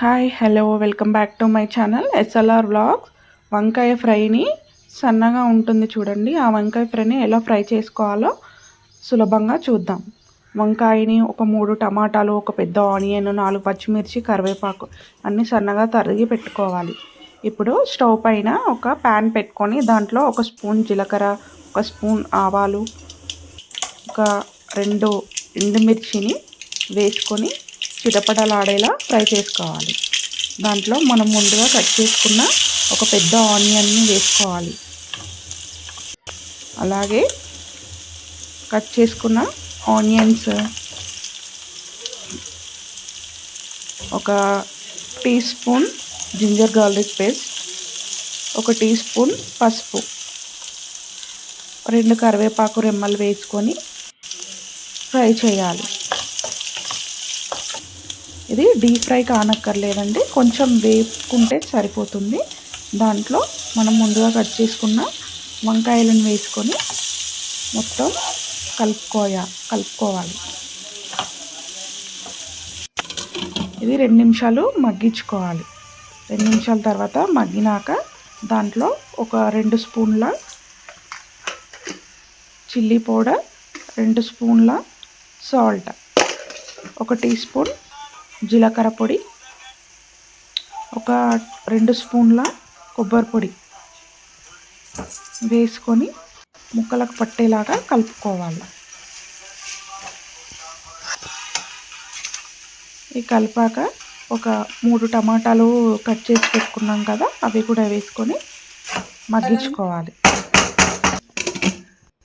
Hi hello welcome back to my channel SLR vlogs వంకాయ ఫ్రైని సన్నగా ఉంటుంది చూడండి. ఆ వంకాయ ఫ్రైని ఎలా ఫ్రై చేసుకోవాలో సులభంగా చూద్దాం. వంకాయని ఒక మూడు టమాటాలు ఒక పెద్ద ఆనియన్ నాలుగు పచ్చిమిర్చి కరివేపాకు అన్నీ సన్నగా తరిగి పెట్టుకోవాలి. ఇప్పుడు స్టవ్ పైన ఒక ప్యాన్ పెట్టుకొని దాంట్లో ఒక స్పూన్ జీలకర్ర ఒక స్పూన్ ఆవాలు ఒక రెండు ఎండుమిర్చిని వేసుకొని చిటపటలాడేలా ఫ్రై చేసుకోవాలి. దాంట్లో మనం ముందుగా కట్ చేసుకున్న ఒక పెద్ద ఆనియన్ని వేసుకోవాలి. అలాగే కట్ చేసుకున్న ఆనియన్స్ ఒక tea spoon ginger garlic paste ఒక టీ స్పూన్ పసుపు రెండు కరివేపాకు రెమ్మలు వేసుకొని ఫ్రై చేయాలి. ఇది డీప్ ఫ్రై కానక్కర్లేదండి. కొంచెం వేపుకుంటే సరిపోతుంది. దాంట్లో మనం ముందుగా కట్ చేసుకున్న వంకాయలను వేసుకొని మొత్తం కలుపుకోయా కలుపుకోవాలి. ఇది రెండు నిమిషాలు మగ్గించుకోవాలి. రెండు నిమిషాల తర్వాత మగ్గినాక దాంట్లో ఒక రెండు స్పూన్ల చిల్లీ పౌడర్ రెండు స్పూన్ల సాల్ట్ ఒక టీ స్పూన్ జీలకర్ర పొడి ఒక రెండు స్పూన్ల కొబ్బరి పొడి వేసుకొని ముక్కలకు పట్టేలాగా కలుపుకోవాలి. ఈ కలిపాక ఒక మూడు టమాటాలు కట్ చేసి పెట్టుకున్నాం కదా అవి కూడా వేసుకొని మగ్గించుకోవాలి.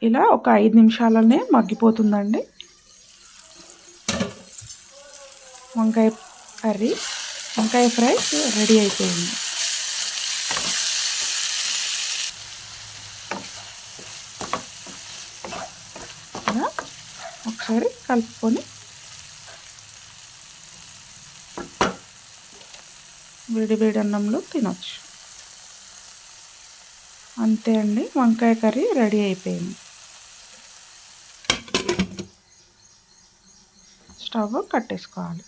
ఇలా ఒక ఐదు నిమిషాలనే మగ్గిపోతుందండి. వంకాయ కర్రీ వంకాయ ఫ్రై రెడీ అయిపోయింది. ఒకసారి కలుపుకొని వేడి వేడి అన్నంలో తినొచ్చు. అంతే అండి వంకాయ కర్రీ రెడీ అయిపోయింది. స్టవ్ కట్టేసుకోవాలి.